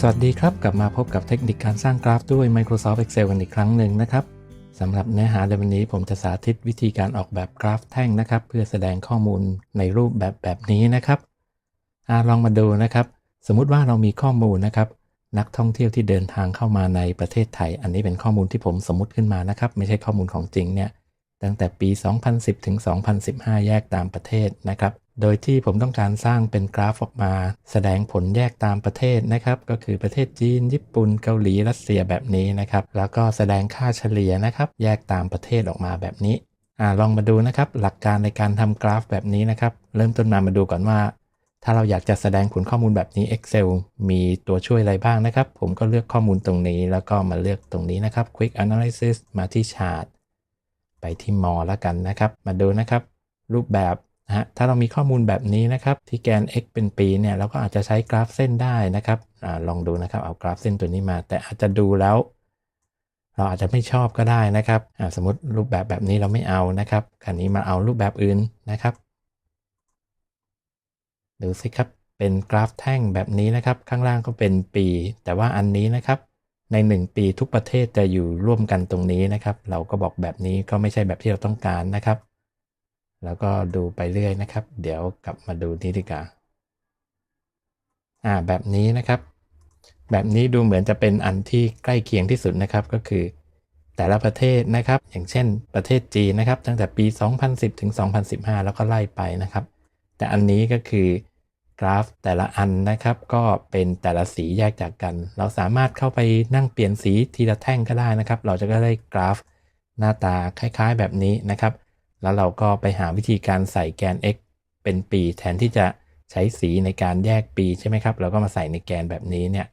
สวัสดีครับ กลับมาพบกับเทคนิคการสร้างกราฟด้วย Microsoft Excel กันอีกครั้งหนึ่งนะครับสำหรับเนื้อหาในวันนี้ผมจะสาธิตวิธีการออกแบบกราฟแท่งนะครับ เพื่อแสดงข้อมูลในรูปแบบแบบนี้นะครับอลองมาดูนะครับ สมมุติว่าเรามีข้อมูลนะครับ นักท่องเที่ยวที่เดินทางเข้ามาในประเทศไทย อันนี้เป็นข้อมูลที่ผมสมมติขึ้นมานะครับ ไม่ใช่ข้อมูลของจริงเนี่ยตั้งแต่ปี 2010 ถึง 2015 แยกตามประเทศนะครับ โดยที่ผมต้องการสร้างเป็นกราฟออกมา แสดงผลแยกตามประเทศนะครับ ก็คือประเทศจีน ญี่ปุ่นเกาหลีรัสเซียแบบนี้นะครับ แล้วก็แสดงค่าเฉลี่ยนะครับ แยกตามประเทศออกมาแบบนี้อ่าลองมาดูนะครับหลักการในการทำกราฟแบบนี้นะครับ เริ่มต้นมามาดูก่อนว่า ถ้าเราอยากจะแสดงผลข้อมูลแบบนี้ Excel มีตัวช่วยอะไรบ้างนะครับ ผมก็เลือกข้อมูลตรงนี้ แล้วก็มาเลือกตรงนี้นะครับ Quick Analysis มาที่ Chart ไปที่มอแล้วกันนะครับ มาดูนะครับ รูปแบบ นะฮะถ้าเรามีข้อมูลแบบนี้นะครับที่แกน x เป็นปีเนี่ยเราก็อาจจะใช้กราฟเส้นได้นะครับอลองดูนะครับเอากราฟเส้นตัวนี้มา แต่อาจจะดูแล้ว เราอาจจะไม่ชอบก็ได้นะครับสมมติรูปแบบแบบนี้เราไม่เอานะครับคราวนี้มาเอารูปแบบอื่นนะครับดูสิครับเป็นกราฟแท่งแบบนี้นะครับ ข้างล่างก็เป็นปี แต่ว่าอันนี้นะครับใน 1 ปีทุกประเทศจะอยู่ร่วมกันตรงนี้นะครับ เราก็บอกแบบนี้ก็ไม่ใช่แบบที่เราต้องการนะครับ แล้วก็ดูไปเรื่อยนะครับ เดี๋ยวกลับมาดูนี้ดีกว่าอ่าแบบนี้นะครับ แบบนี้ดูเหมือนจะเป็นอันที่ใกล้เคียงที่สุดนะครับก็คือ แต่ละประเทศนะครับ อย่างเช่นประเทศจีนนะครับ ตั้งแต่ปี 2010 ถึง 2015 แล้วก็ไล่ไปนะครับ แต่อันนี้ก็คือกราฟแต่ละอันนะครับ ก็เป็นแต่ละสีแยกจากกัน เราสามารถเข้าไปนั่งเปลี่ยนสีทีละแท่งก็ได้นะครับ เราจะก็ได้กราฟหน้าตาคล้ายๆ แบบนี้นะครับ แล้วเราก็ไปหาวิธีการใส่แกน x เป็นปี แทนที่จะใช้สีในการแยกปีใช่ไหมครับ เราก็มาใส่ในแกนแบบนี้เนี่ย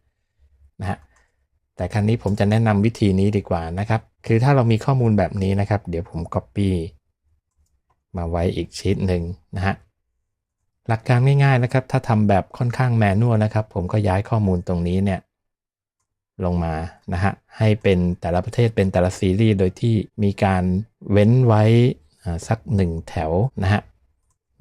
นะฮะแต่ครั้นี้ผมจะแนะนำวิธีนี้ดีกว่านะครับ คือถ้าเรามีข้อมูลแบบนี้นะครับ เดี๋ยวผม Copy มาไว้อีกชีตหนึ่งนะฮะหลักการง่ายๆนะครับ ถ้าทำแบบค่อนข้างแมนนวลนะครับ ผมก็ย้ายข้อมูลตรงนี้เนี่ยลงมานะฮะให้เป็นแต่ละประเทศเป็นแต่ละซีรีส์โดยที่มีการเว้นไว้ สักหนึ่งแถวนะฮะ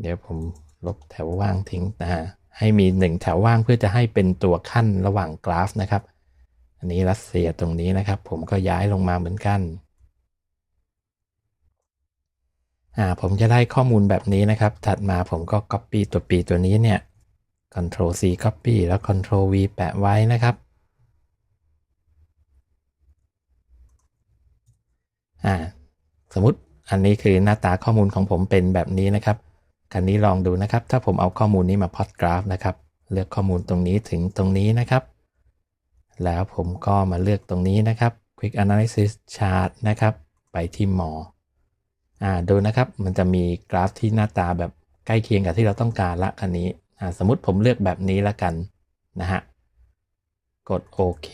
เดี๋ยวผมลบแถวว่างทิ้งนะฮะ ให้มีหนึ่งแถวว่างเพื่อจะให้เป็นตัวขั้นระหว่างกราฟนะครับ อันนี้รัสเซียตรงนี้นะครับ ผมก็ย้ายลงมาเหมือนกัน อ่า ผมจะได้ข้อมูลแบบนี้นะครับ ถัดมาผมก็ Copy ตัวปีตัวนี้เนี่ย Ctrl C Copy แล้ว Ctrl V แปะไว้นะครับอ่าสมมติ อันนี้คือหน้าตาข้อมูลของผมเป็นแบบนี้นะครับคันนี้ลองดูนะครับ ถ้าผมเอาข้อมูลนี้มาพอดกราฟนะครับ เลือกข้อมูลตรงนี้ถึงตรงนี้นะครับ แล้วผมก็มาเลือกตรงนี้นะครับ Quick Analysis Chart นะครับ ไปที่มออ่าดูนะครับ มันจะมีกราฟที่หน้าตาแบบใกล้เคียงกับที่เราต้องการละคันนี้อ่าสมมติผมเลือกแบบนี้ละกันนะฮะ กดโอเค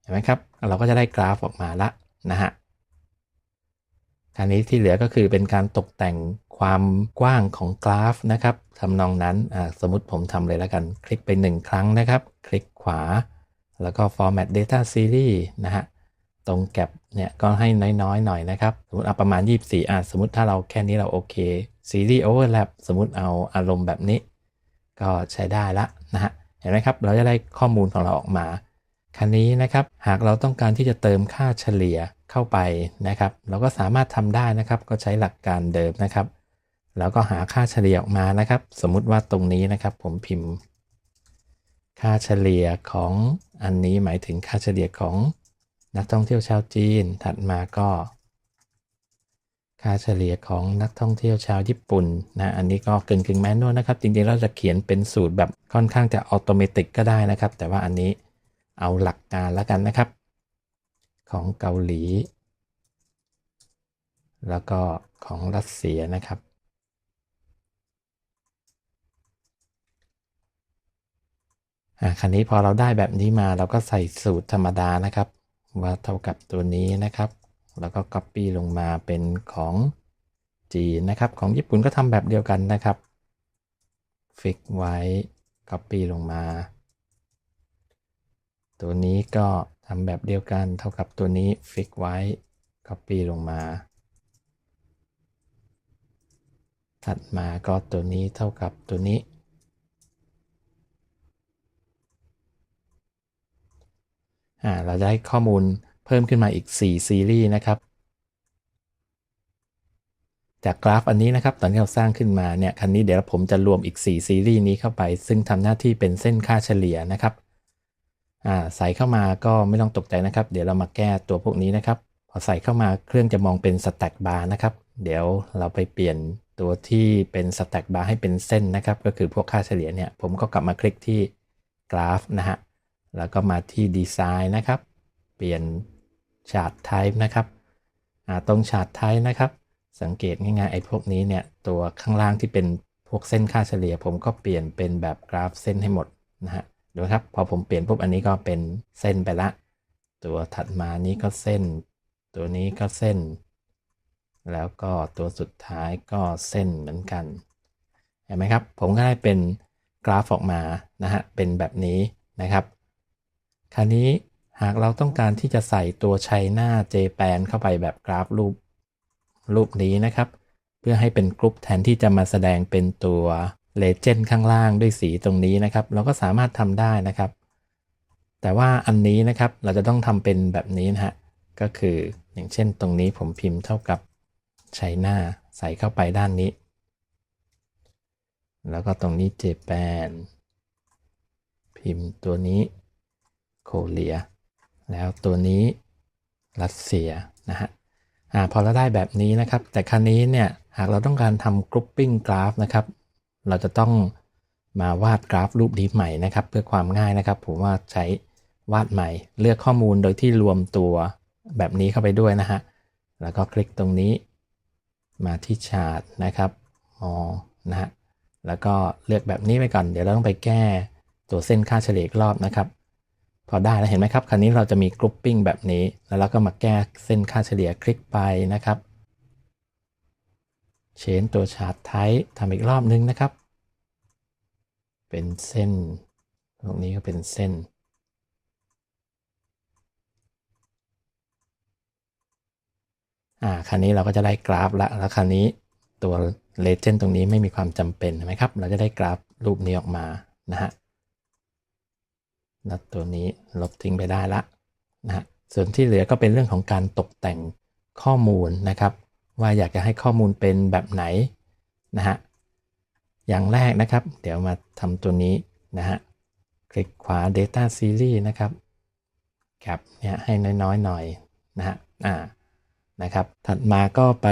เห็นไหมครับ เราก็จะได้กราฟออกมาละนะฮะ คันนี้ที่เหลือก็คือเป็นการตกแต่งความกว้างของกราฟนะครับทำนองนั้นสมมติผมทำเลยและกัน คลิกไป 1 ครั้งนะครับ คลิกขวา แล้วก็ format data series นะฮะ ตรงแก็บเนี่ยก็ให้น้อยๆ หน่อยนะครับ สมมติเอาประมาณ 24อะสมมติถ้าเราแค่นี้เราโอเคซีรีส์โอเวอร์แลปสมมติเอาอารมณ์แบบนี้ ก็ใช้ได้ละนะฮะ เห็นไหมครับ เราจะได้ข้อมูลของเราออกมา คันนี้นะครับหากเราต้องการที่จะเติมค่าเฉลี่ยเข้าไปนะครับ เราก็สามารถทำได้นะครับ ก็ใช้หลักการเดิมนะครับ แล้วก็หาค่าเฉลี่ยออกมานะครับ สมมุติว่าตรงนี้นะครับ ผมพิมพ์ ค่าเฉลี่ยของอันนี้หมายถึงค่าเฉลี่ยของนักท่องเที่ยวชาวจีน ถัดมาก็ ค่าเฉลี่ยของนักท่องเที่ยวชาวญี่ปุ่นนะอันนี้ก็เกินกึ่งแมนนวลนะครับ จริงๆเราจะเขียนเป็นสูตรแบบค่อนข้างจะอัตโนมัติก็ได้นะครับ แต่ว่าอันนี้ เอาหลักการแล้วกันนะครับ ของเกาหลี แล้วก็ของรัสเซียนะครับ อ่าคันนี้พอเราได้แบบนี้มาเราก็ใส่สูตรธรรมดานะครับ ว่าเท่ากับตัวนี้นะครับ แล้วก็ Copy ลงมาเป็นของจีนนะครับ ของญี่ปุ่นก็ทำแบบเดียวกันนะครับ ฟิกไว้ Copy ลงมา ตัวนี้ก็ทำแบบเดียวกันเท่ากับตัวนี้ฟิกไว้ Copy ลงมา ถัดมาก็ตัวนี้เท่ากับตัวนี้อ่าเราจะได้ข้อมูลเพิ่มขึ้นมาอีก 4 ซีรีส์นะครับ จากกราฟอันนี้นะครับ ตอนที่เราสร้างขึ้นมาเนี่ย คันนี้เดี๋ยวผมจะรวมอีก 4 ซีรีส์นี้เข้าไป ซึ่งทำหน้าที่เป็นเส้นค่าเฉลี่ยนะครับ ใส่เข้ามาก็ไม่ต้องตกใจนะครับ เดี๋ยวเรามาแก้ตัวพวกนี้นะครับ พอใส่เข้ามาเครื่องจะมองเป็นสแต็กบาร์นะครับ เดี๋ยวเราไปเปลี่ยนตัวที่เป็นสแต็กบาร์ให้เป็นเส้นนะครับ ก็คือพวกค่าเฉลี่ยเนี่ย ผมก็กลับมาคลิกที่กราฟนะฮะ แล้วก็มาที่ดีไซน์นะครับ เปลี่ยนชาร์ตไทป์นะครับตรงชาร์ตไทป์นะครับ สังเกตง่ายๆไอ้พวกนี้เนี่ย ตัวข้างล่างที่เป็นพวกเส้นค่าเฉลี่ย ผมก็เปลี่ยนเป็นแบบกราฟเส้นให้หมดนะฮะ ดูครับพอผมเปลี่ยนปุ๊บอันนี้ก็เป็นเส้นไปละ ตัวถัดมานี้ก็เส้น ตัวนี้ก็เส้น แล้วก็ตัวสุดท้ายก็เส้นเหมือนกัน เห็นไหมครับ ผมก็ได้เป็นกราฟออกมานะฮะเป็นแบบนี้นะครับ คราวนี้หากเราต้องการที่จะใส่ตัวชัยหน้าเจแปนเข้าไปแบบกราฟรูปรูปนี้นะครับ เพื่อให้เป็นกรุ๊ปแทนที่จะมาแสดงเป็นตัว เลเจนด์ข้างล่างด้วยสีตรงนี้นะครับ เราก็สามารถทำได้นะครับ แต่ว่าอันนี้นะครับเราจะต้องทำเป็นแบบนี้นะฮะก็คืออย่างเช่นตรงนี้ผมพิมพ์เท่ากับชัยหน้าใส่เข้าไปด้านนี้ แล้วก็ตรงนี้เจแปนพิมพ์ตัวนี้โคเลีย แล้วตัวนี้รัสเซียนะฮะอ่าพอเราได้แบบนี้นะครับ แต่ครั้นี้เนี่ยหากเราต้องการทำกรุ๊ปปิ้งกราฟนะครับ เราจะต้องมาวาดกราฟรูปนี้ใหม่นะครับ เพื่อความง่ายนะครับ ผมว่าใช้วาดใหม่ เลือกข้อมูลโดยที่รวมตัวแบบนี้เข้าไปด้วยนะฮะแล้วก็คลิกตรงนี้ มาที่ชาร์ตนะครับอ๋อนะฮะแล้วก็เลือกแบบนี้ไปก่อน เดี๋ยวเราต้องไปแก้ตัวเส้นค่าเฉลี่ยรอบนะครับ พอได้แล้วเห็นไหมครับ คราวนี้เราจะมีกรุ๊ปปิ้งแบบนี้ แล้วเราก็มาแก้เส้นค่าเฉลี่ยคลิกไปนะครับ เชนตัวชาร์ตไทป์ทำอีกรอบนึงนะครับ เป็นเส้น ตรงนี้ก็เป็นเส้น อ่า คราวนี้เราก็จะได้กราฟละ แล้วคราวนี้ตัวเลเจนด์ตรงนี้ไม่มีความจำเป็นใช่ไหมครับ เราจะได้กราฟรูปนี้ออกมานะฮะแล้วตัวนี้ลบทิ้งไปได้ละนะฮะส่วนที่เหลือก็เป็นเรื่องของการตกแต่งข้อมูลนะครับ ว่าอยากจะให้ข้อมูลเป็นแบบไหนนะฮะอย่างแรกนะครับ เดี๋ยวมาทำตัวนี้นะฮะคลิกขวา Data Series นะครับแคปเนี่ยให้น้อยๆหน่อยนะฮะอ่านะครับ ถัดมาก็ไป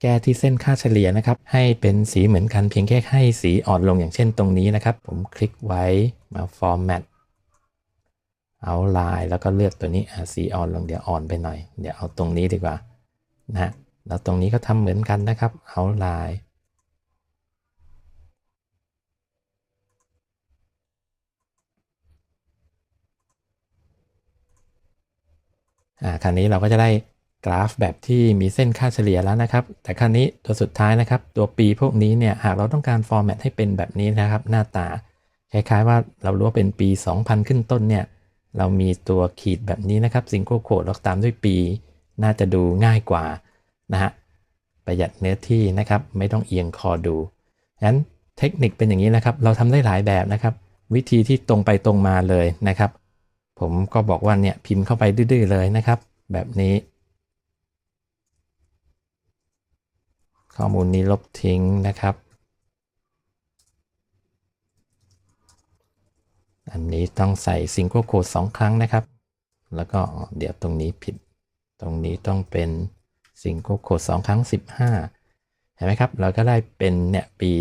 แก้ที่เส้นค่าเฉลี่ยนะครับ ให้เป็นสีเหมือนกันเพียงแค่ให้สีอ่อนลงอย่างเช่นตรงนี้นะครับ ผมคลิกไว้มา Format เอาลายแล้วก็เลือกตัวนี้สีอ่อนลงเดี๋ยวอ่อนไปหน่อย เดี๋ยวเอาตรงนี้ดีกว่านะฮะ แล้วตรงนี้ก็ทำเหมือนกันนะครับเอาลายอ่าคราวนี้เราก็จะได้กราฟแบบที่มีเส้นค่าเฉลี่ยแล้วนะครับ แต่คราวนี้ตัวสุดท้ายนะครับ ตัวปีพวกนี้เนี่ยหากเราต้องการฟอร์แมตให้เป็นแบบนี้นะครับ หน้าตาคล้ายๆว่าเรารู้ว่าเป็นปี 2000 ขึ้นต้นเนี่ย เรามีตัวขีดแบบนี้นะครับซิงเกิลโคดเราตามด้วยปี น่าจะดูง่ายกว่า นะฮะประหยัดเนื้อที่นะครับไม่ต้องเอียงคอดูงั้นเทคนิคเป็นอย่างนี้นะครับ เราทำได้หลายแบบนะครับ วิธีที่ตรงไปตรงมาเลยนะครับ ผมก็บอกว่าเนี่ยพิมพ์เข้าไปดื้อเลยนะครับ แบบนี้ ข้อมูลนี้ลบทิ้งนะครับ อันนี้ต้องใส่ซิงเกิลโคดสองครั้งนะครับ แล้วก็เดี๋ยวตรงนี้ผิด ตรงนี้ต้องเป็น ซิงเกิลโคดสองครั้ง 15 เห็นไหมครับ เราก็ได้เป็นเนี่ยปี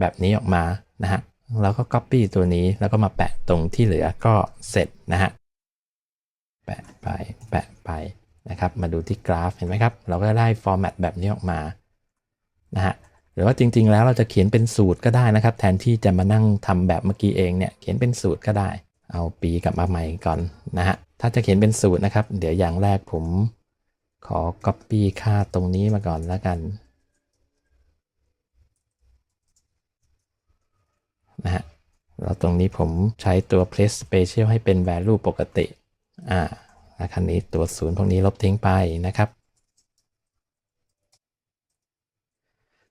แบบนี้ออกมานะฮะเราก็ Copy ตัวนี้แล้วก็มาแปะตรงที่เหลือก็เสร็จนะฮะ แปะไป แปะไปนะครับ มาดูที่กราฟเห็นไหมครับ เราก็ได้ฟอร์แมตแบบนี้ออกมานะฮะ หรือว่าจริง ๆ แล้วเราจะเขียนเป็นสูตรก็ได้นะครับ แทนที่จะมานั่งทำแบบเมื่อกี้เองเนี่ย เขียนเป็นสูตรก็ได้ เอาปีกลับมาใหม่ก่อนนะฮะ ถ้าจะเขียนเป็นสูตรนะครับ เดี๋ยวอย่างแรกผม ขอ Copy ค่าตรงนี้มาก่อนแล้วกันนะฮะแล้วตรงนี้ผมใช้ตัว place special ให้เป็น value ปกติ อ่าแล้วคันนี้ตัวศูนย์พวกนี้ลบทิ้งไปนะครับ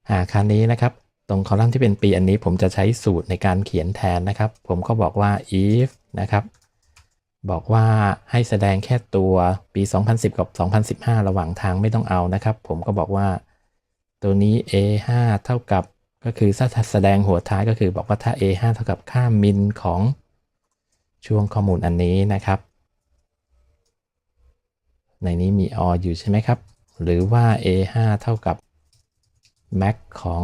อาคราวนี้นะครับ ตรงคอลัมน์ที่เป็นปีอันนี้ผมจะใช้สูตรในการเขียนแทนนะครับ ผมก็บอกว่า if นะครับ บอกว่าให้แสดงแค่ตัวปี 2010 กับ 2015 ระหว่างทางไม่ต้องเอานะครับ ผมก็บอกว่าตัวนี้ A5 เท่ากับก็คือถ้าแสดงหัวท้ายก็คือบอกว่าถ้า A5 เท่ากับค่ามินของช่วงข้อมูลอันนี้นะครับ ในนี้มี or อยู่ใช่ไหมครับ หรือว่า A5 เท่ากับ max ของ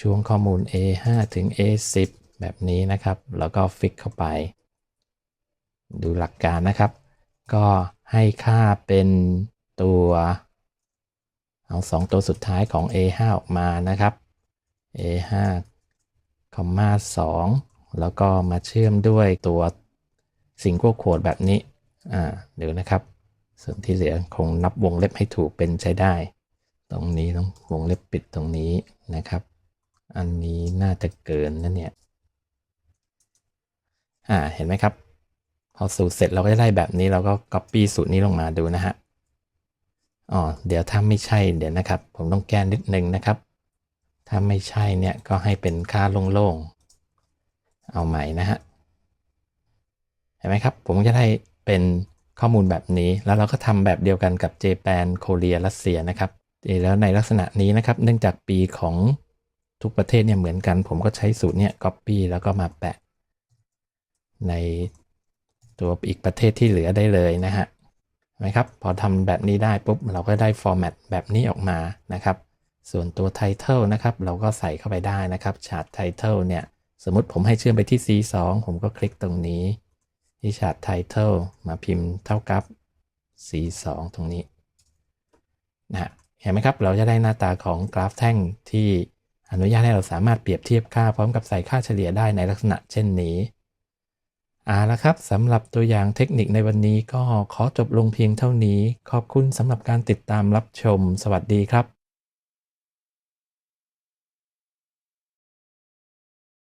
ช่วงข้อมูล A5 ถึง A10 แบบนี้นะครับ แล้วก็ฟิกเข้าไป ดูหลักการนะครับ ก็ให้ค่าเป็นตัว เอา 2 ตัวสุดท้ายของ A5 ออกมานะครับ A5 คอมมา2แล้วก็มาเชื่อมด้วยตัวสิงโก้โคดแบบนี้อ่าเดี๋ยวนะครับ ส่วนที่เหลือคงนับวงเล็บให้ถูกเป็นใช้ได้ ตรงนี้ต้องวงเล็บปิดตรงนี้นะครับ อันนี้น่าจะเกินนะเนี่ยอ่าเห็นไหมครับ พอสูตรเสร็จเราก็จะได้แบบนี้เราก็ copy สูตรนี้ลงมาดูนะฮะอ๋อเดี๋ยวถ้าไม่ใช่เดี๋ยวนะครับ ผมต้องแก้นิดนึงนะครับ ถ้าไม่ใช่เนี่ยก็ให้เป็นค่าโล่งๆเอาใหม่นะฮะเห็นไหมครับ ผมจะได้เป็นข้อมูลแบบนี้แล้วเราก็ทำแบบเดียวกันกับเจแปนโคเรียรัสเซียนะครับแล้วในลักษณะนี้นะครับ เนื่องจากปีของทุกประเทศเนี่ยเหมือนกัน ผมก็ใช้สูตรเนี่ย copy แล้วก็มาแปะ ใน ตัวอีกประเทศที่เหลือได้เลยนะฮะไหมครับพอทำแบบนี้ได้ปุ๊บเราก็ได้ฟอร์แมตแบบนี้ออกมานะครับ ส่วนตัว Title นะครับ เราก็ใส่เข้าไปได้นะครับชาร์ต Title เนี่ย สมมติผมให้เชื่อมไปที่ C2 ผมก็คลิกตรงนี้ ที่ชาร์ต Title มาพิมพ์เท่ากับ C2 ตรงนี้นะฮะเห็นไหมครับ เราจะได้หน้าตาของกราฟแท่งที่อนุญาตให้เราสามารถเปรียบเทียบค่าพร้อมกับใส่ค่าเฉลี่ยได้ในลักษณะเช่นนี้ เอาละครับสำหรับตัวอย่างเทคนิคในวันนี้ก็ขอจบลงเพียงเท่านี้ ขอบคุณสำหรับการติดตามรับชม สวัสดีครับ